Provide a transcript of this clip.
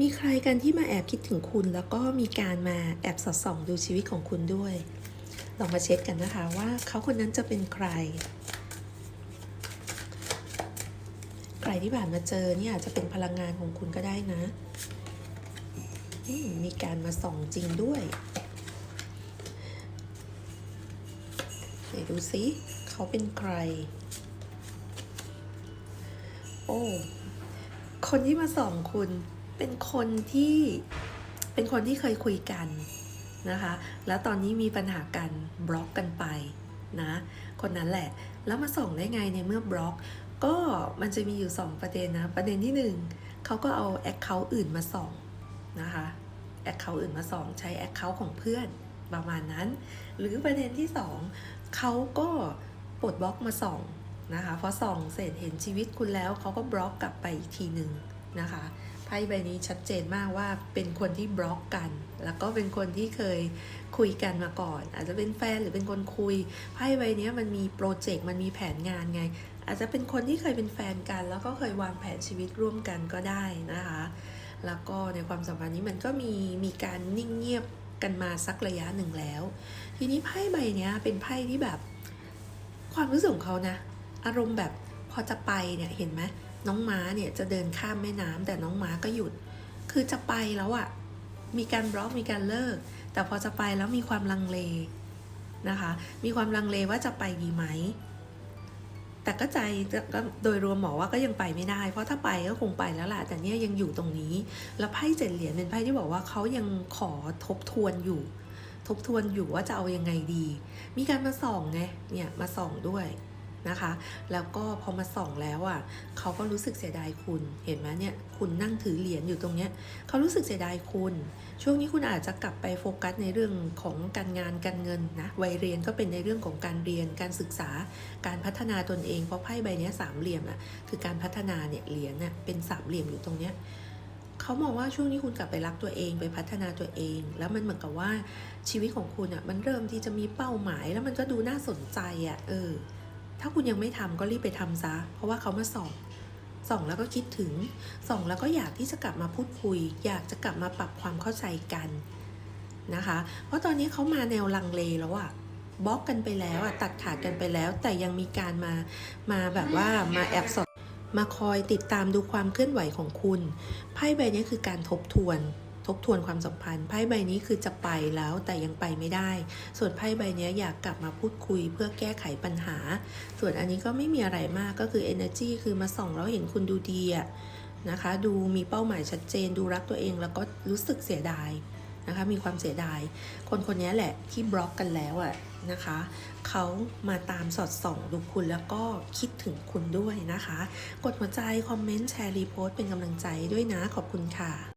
มีใครกันที่มาแอบคิดถึงคุณแล้วก็มีการมาแอบสอดส่องดูชีวิตของคุณด้วย ลองมาเช็คกันนะคะว่าเขาคนนั้นจะเป็นใคร ใครที่ผ่านมาเจอเนี่ยอาจจะเป็นพลังงานของคุณก็ได้นะมมีการมาส่องจริงด้วยไหนดูสิเขาเป็นใคร โอ้ คนที่มาส่องคุณ เป็นคนที่เป็นคนที่เคยคุยกันนะคะ แล้วตอนนี้มีปัญหากันบล็อกกันไปนะ คนนั้นแหละ แล้วมาส่องได้ไงในเมื่อบล็อก ก็มันจะมีอยู่ 2 ประเด็นนะ ประเด็นที่ 1เขาก็เอาแอคเคาท์อื่นมาส่องนะคะแอคเคาท์อื่นมาส่อง ใช้แอคเคาท์ของเพื่อนประมาณนั้น หรือประเด็นที่ 2เขาก็ปลดบล็อกมาส่องนะคะพอส่องเสร็จเห็นชีวิตคุณแล้วเขาก็บล็อกกลับไปอีกทีหนึ่งนะคะ ไพ่ใบนี้ชัดเจนมากว่าเป็นคนที่บล็อกกัน แล้วก็เป็นคนที่เคยคุยกันมาก่อน อาจจะเป็นแฟนหรือเป็นคนคุยไพ่ใบนี้มันมีโปรเจกต์มันมีแผนงานไง อาจจะเป็นคนที่เคยเป็นแฟนกัน แล้วก็เคยวางแผนชีวิตร่วมกันก็ได้นะคะ แล้วก็ในความสัมพันธ์นี้มันก็มีมีการนิ่งเงียบกันมาสักระยะหนึ่งแล้ว ทีนี้ไพ่ใบนี้เป็นไพ่ที่แบบ ความรู้สึกของเขานะ อารมณ์แบบพอจะไปเนี่ยเห็นไหม น้องม้าเนี่ยจะเดินข้ามแม่น้ำแต่น้องม้าก็หยุด คือจะไปแล้วอะ่ะ มีการบล็อกมีการเลิก แต่พอจะไปแล้วมีความลังเลนะคะ มีความลังเลว่าจะไปดีไหม แต่ก็ใจก็โดยรวมหมอว่าก็ยังไปไม่ได้ เพราะถ้าไปก็คงไปแล้วแหละแต่เนี่ยยังอยู่ตรงนี้ แล้วไพ่เจ็ดเหรียญเป็นไพ่ที่บอกว่าเขายังขอทบทวนอยู่ ทบทวนอยู่ว่าจะเอายังไงดี มีการมาส่องไง เนี่ยมาส่องด้วย นะคะ แล้วก็พอมาส่องแล้วอะเขาก็รู้สึกเสียดายคุณ เห็นไหมเนี่ยคุณนั่งถือเหรียญอยู่ตรงเนี้ยเขารู้สึกเสียดายคุณ ช่วงนี้คุณอาจจะกลับไปโฟกัสในเรื่องของการงานการเงินนะวัยเรียนก็เป็นในเรื่องของการเรียนการศึกษา การพัฒนาตนเองเพราะไพ่ใบเนี้ยสามเหลี่ยมอะคือการพัฒนาเนี่ยเหรียญน่ะเป็นสามเหลี่ยมอยู่ตรงเนี้ยเขามองว่าช่วงนี้คุณกลับไปรักตัวเองไปพัฒนาตัวเอง แล้วมันเหมือนกับว่าชีวิตของคุณอะมันเริ่มที่จะมีเป้าหมายแล้วมันก็ดูน่าสนใจอะเออ ถ้าคุณยังไม่ทำก็รีบไปทำซะ เพราะว่าเขามาส่องส่องแล้วก็คิดถึงส่องแล้วก็อยากที่จะกลับมาพูดคุย อยากจะกลับมาปรับความเข้าใจกันนะคะ เพราะตอนนี้เขามาแนวลังเลแล้วอะบล็อกกันไปแล้วอะตัดขาดกันไปแล้ว แต่ยังมีการมามาแบบว่ามาแอบสอดมาคอยติดตามดูความเคลื่อนไหวของคุณไพ่ใบนี้คือการทบทวน ทบทวนความสัมพันธ์ไพ่ใบนี้คือจะไปแล้วแต่ยังไปไม่ได้ ส่วนไพ่ใบนี้อยากกลับมาพูดคุยเพื่อแก้ไขปัญหา ส่วนอันนี้ก็ไม่มีอะไรมากก็คือ energy คือมาส่องแล้วเห็นคุณดูดีอะนะคะ ดูมีเป้าหมายชัดเจน ดูรักตัวเองแล้วก็รู้สึกเสียดายนะคะมีความเสียดาย คนคนนี้แหละที่บล็อกกันแล้วอะนะคะเขามาตามสอดส่องดูคุณแล้วก็คิดถึงคุณด้วยนะคะ กดหัวใจ คอมเมนต์ แชร์ รีโพสต์เป็นกำลังใจด้วยนะขอบคุณค่ะ